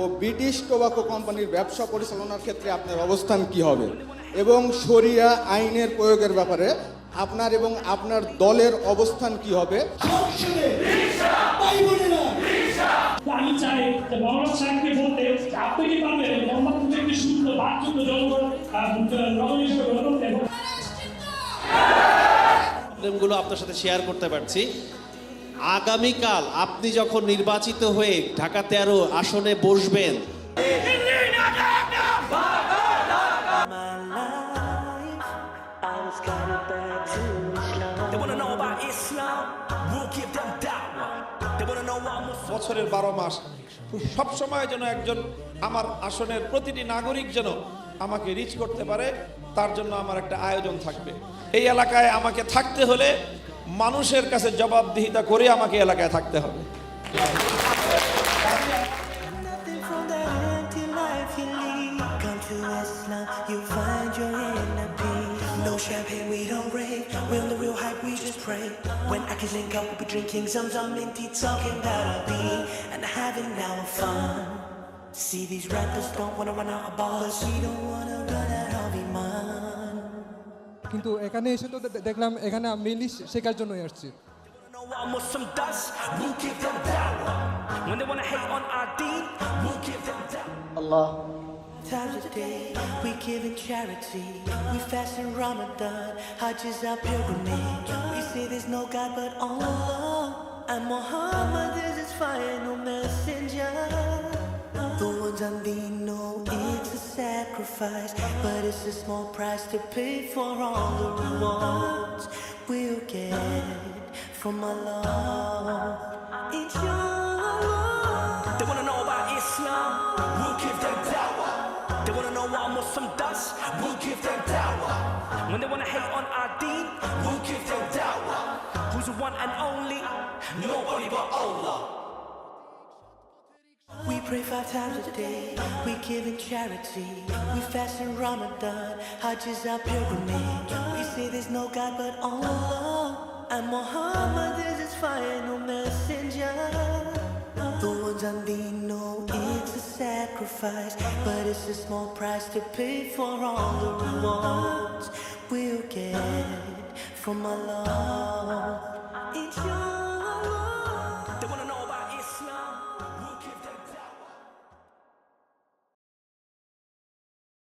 ও British tobacco কোম্পানির ব্যবসা পরিচালনার ক্ষেত্রে আপনার অবস্থান কি হবে? এবং শরিয়া আইনের প্রয়োগের ব্যাপারে আপনার এবং আপনার দলের অবস্থান কি হবে? যে মোহাম্মদ সাহেবকে বলতে যে আপনি কি পারবেন? মোহাম্মদ একটি সুন্দর বাকযুক্ত জনগণ নগর হিসেবে গড়ে তুলতে এবং প্রবলেমগুলো আপনার সাথে শেয়ার করতে পারছি। আগামীকাল আপনি যখন নির্বাচিত হয়ে ঢাকা তেরো আসনে বসবেন They wanna know about Islam, we'll give them. বছরের বারো মাস। সব সময় যেন একজন আমার আসনের প্রতিটি নাগরিক যেন আমাকে রিচ করতে পারে তার জন্য আমার একটা আয়োজন থাকবে। এই এলাকায় আমাকে থাকতে হলে মানুষের কাছে জবাবদিহিতা করে আমাকে এলাকায় থাকতে হবে। You find champagne, we don't break. We on the real hype, we just pray. When I can link up, we be drinking some some minty, talking about a beat and having our fun. See these rappers don't wanna run out of ballers. We don't wanna run out of iman. কিন্তু এখানে এসে তো দে- দেখলাম এখানে mainly শেখার জন্যই আসছি know what Muslim does, we'll give them da'wah. When they wanna hate on our deen, we'll give them da'wah. Times a day, we giving charity. We fast in Ramadan, Hajj is our pilgrimage. We say there's no God but Allah. And Muhammad is his final messenger. The ones on thee know it's a sacrifice, but it's a small price to pay for all the rewards we'll get from Allah. Muslim does, we'll give them da'wah. When they wanna hate on our deen, we'll give them da'wah. Who's the one and only? Nobody but Allah. We pray five times a day, we give in charity. We fast in Ramadan, Hajj is our pilgrimage. We say there's no God but Allah. And Muhammad is his final messenger. The ones on a sacrifice, but it's a small price to pay for all the rewards we'll get from Allah. Inshallah.